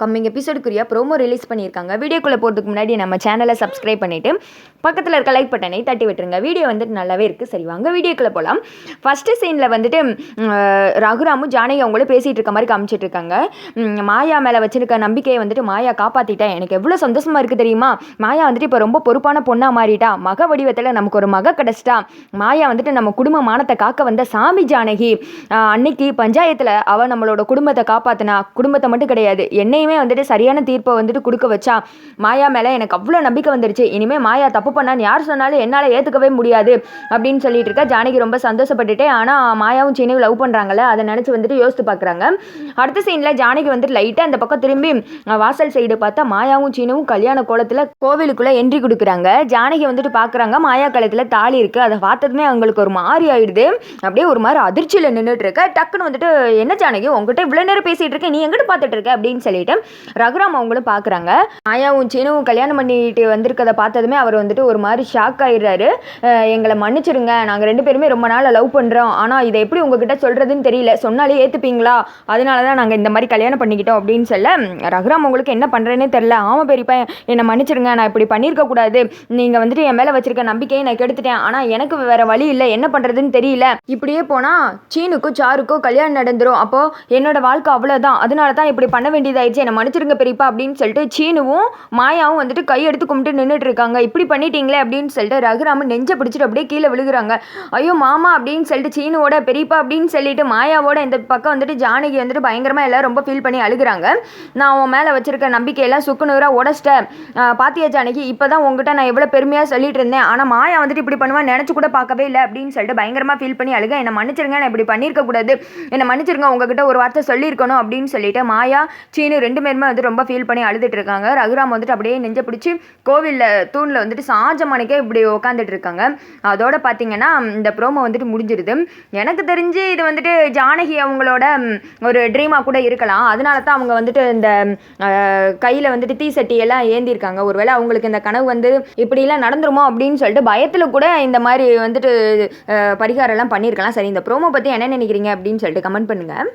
Coming எபிசோடுக்குரிய promo release பண்ணியிருக்காங்க. வீடியோக்குள்ளே போகிறதுக்கு முன்னாடி நம்ம சேனலை சப்ஸ்கிரைப் பண்ணிவிட்டு பக்கத்தில் இருக்க லைக் பட்டனை தட்டி விட்டுருங்க. வீடியோ வந்துட்டு நல்லாவே இருக்குது சரி வாங்க வீடியோக்குள்ளே போகலாம் ஃபஸ்ட்டு சீனில் வந்துட்டு ரகுராமும் ஜானகி அவங்களும் பேசிகிட்டு இருக்க மாதிரி காமிச்சிட்டு இருக்காங்க. மாயா மேலே வச்சிருக்க நம்பிக்கையை வந்துட்டு மாயா காப்பாற்றிட்டேன் எனக்கு எவ்வளோ சந்தோஷமாக இருக்குது தெரியுமா? மாயா வந்துட்டு இப்போ ரொம்ப பொறுப்பான பொண்ணாக மாறிட்டா. மக வடிவத்தில் நமக்கு ஒரு மக கிடச்சிட்டா. மாயா வந்துட்டு நம்ம குடும்ப மானத்தை காக்க வந்த சாமி ஜானகி அன்னைக்கு பஞ்சாயத்தில் அவள் நம்மளோட குடும்பத்தை காப்பாற்றினா குடும்பத்தை மட்டும் கிடையாது என்னையும் வந்துட்டு சரியான தீர்ப்பை வந்துட்டு கொடுக்க வச்சா மாயா மேலே எனக்கு அவ்வளோ நம்பிக்கை வந்துருச்சு. இனிமேல் மாயா தப்பு பண்ணான்னு யார் சொன்னாலும் என்னால் ஏற்றுக்கவே முடியாது அப்படின்னு சொல்லிட்டு இருக்கா. ஜானகி ரொம்ப சந்தோஷப்பட்டுட்டே. ஆனால் மாயாவும் சீனையும் லவ் பண்ணுறாங்கல்ல அதை நினச்சி வந்துட்டு யோசித்து பார்க்குறாங்க. அடுத்த சீனில் ஜானகி வந்துட்டு லைட்டாக அந்த பக்கம் திரும்பி வாசல் சைடு பார்த்தா மாயாவும் சீனவும் கல்யாண கோலத்தில் கோவிலுக்குள்ளே என்ட்ரி கொடுக்குறாங்க. ஜானகி வந்துட்டு பார்க்குறாங்க மாயா கழுத்தில் தாலி இருக்குது அதை பார்த்ததுமே அவங்களுக்கு ஒரு மாதிரி ஆயிடுது. அப்படியே ஒரு மாதிரி அதிர்ச்சியில் நின்றுட்டு இருக்க. டக்குன்னு வந்துட்டு என்ன ஜானகி உங்ககிட்ட இவ்வளோ நேரம் பேசிகிட்டு இருக்கேன். நீ எங்கிட்ட பார்த்துட்டு இருக்க? அப்படின்னு சொல்லிட்டு ரகுராம் அவங்களும் பார்க்குறாங்க மாயாவும் சீனுவும் கல்யாணம் பண்ணிட்டு வந்திருக்கதை பார்த்ததுமே அவர் வந்துட்டு ஒரு மாதிரி ஷாக் ஆயிடுறாரு. எங்களை மன்னிச்சிருங்க. நாங்கள் ரெண்டு பேருமே ரொம்ப நாள் லவ் பண்ணுறோம் ஆனால் இதை எப்படி உங்ககிட்ட சொல்கிறதுன்னு தெரியல. சொன்னாலே ஏற்றுப்பீங்களா அதனால தான் நாங்கள் இந்த மாதிரி கல்யாணம் பண்ணிக்கிட்டோம் அப்படின்னு சொல்ல ரகுராம் உங்களுக்கு என்ன பண்ணுறேன்னே தெரில ஆமாம் பெரியப்பா என்னை மன்னிச்சிருங்க. நான் இப்படி பண்ணியிருக்க கூடாது. நீங்கள் வந்துட்டு என் மேலே வச்சிருக்க நம்பிக்கையை நான் கெடுத்துட்டேன். ஆனால் எனக்கு வேறு வழி இல்லை. என்ன பண்ணுறதுன்னு தெரியல. இப்படியே போனால் சீனுக்கும் சாருக்கும் கல்யாணம் நடந்துரும். அப்போது என்னோட வாழ்க்கை அவ்வளோதான் அதனால தான் இப்படி பண்ண வேண்டியதாயிடுச்சு. என்னை மன்னிச்சிருங்க பெரியப்பா அப்படின்னு சொல்லிட்டு சீனுவும் மாயாவும் வந்துட்டு கையெடுத்து கும்பிட்டு நின்றுட்டு இருக்காங்க இப்படி பண்ணிட்டீங்களே அப்படின்னு சொல்லிட்டு ரகுராமன் நெஞ்சை பிடிச்சிட்டு அப்படியே கீழே விழுகுறாங்க. ஐயோ மாமா அப்படின்னு சொல்லிட்டு சீனுவோட பெரியப்பா அப்படின்னு சொல்லிட்டு மாயாவோட இந்த பக்கம் வந்துட்டு ஜானகி வந்துட்டு பயங்கரமாக எல்லாரும் ரொம்ப ஃபீல் பண்ணி அழுகுறாங்க. நான் உன் மேலே வச்சிருக்க நம்பிக்கையெல்லாம் சுக்குநூறாக உடச்சிட்டேன். பாத்தியா ஜானகி இப்போ தான் உங்ககிட்ட நான் எவ்வளோ பெருமையாக சொல்லிட்டு இருந்தேன். ஆனால் மாயா வந்துட்டு இப்படி பண்ணுவான்னு நினச்சி கூட பார்க்கவே இல்லை அப்படின்னு சொல்லிட்டு பயங்கரமாக ஃபீல் பண்ணி அழுக. என்னை மன்னிச்சிருங்க நான் இப்படி பண்ணியிருக்கக்கூடாது என்னை மன்னிச்சிருங்க உங்ககிட்ட ஒரு வார்த்தை சொல்லியிருக்கணும் அப்படின்னு சொல்லிட்டு மாயா சீனு ரெண்டு ரெண்டு பேருமே வந்து ரொம்ப ஃபீல் பண்ணி அழுதுட்டு இருக்காங்க ரகுராம் வந்துட்டு அப்படியே நெஞ்ச பிடிச்சி கோவிலில் தூணில் வந்துட்டு சாஜமானிக்கே இப்படி உட்காந்துட்டு இருக்காங்க அதோட பார்த்தீங்கன்னா இந்த ப்ரோமோ வந்துட்டு முடிஞ்சிருது. எனக்கு தெரிஞ்சு இது வந்துட்டு ஜானகி அவங்களோட ஒரு ட்ரீமாக கூட இருக்கலாம். அதனால தான் அவங்க வந்துட்டு இந்த கையில் வந்துட்டு தீ எல்லாம் ஏந்திருக்காங்க. ஒருவேளை அவங்களுக்கு இந்த கனவு வந்து இப்படிலாம் நடந்துருமோ அப்படின்னு சொல்லிட்டு பயத்தில் கூட இந்த மாதிரி வந்துட்டு பரிகாரம்லாம் பரிகாரம் எல்லாம் பண்ணியிருக்கலாம் சரி இந்த ப்ரோமோ பற்றி என்ன நினைக்கிறீங்க அப்படின்னு சொல்லிட்டு கமெண்ட் பண்ணுங்கள்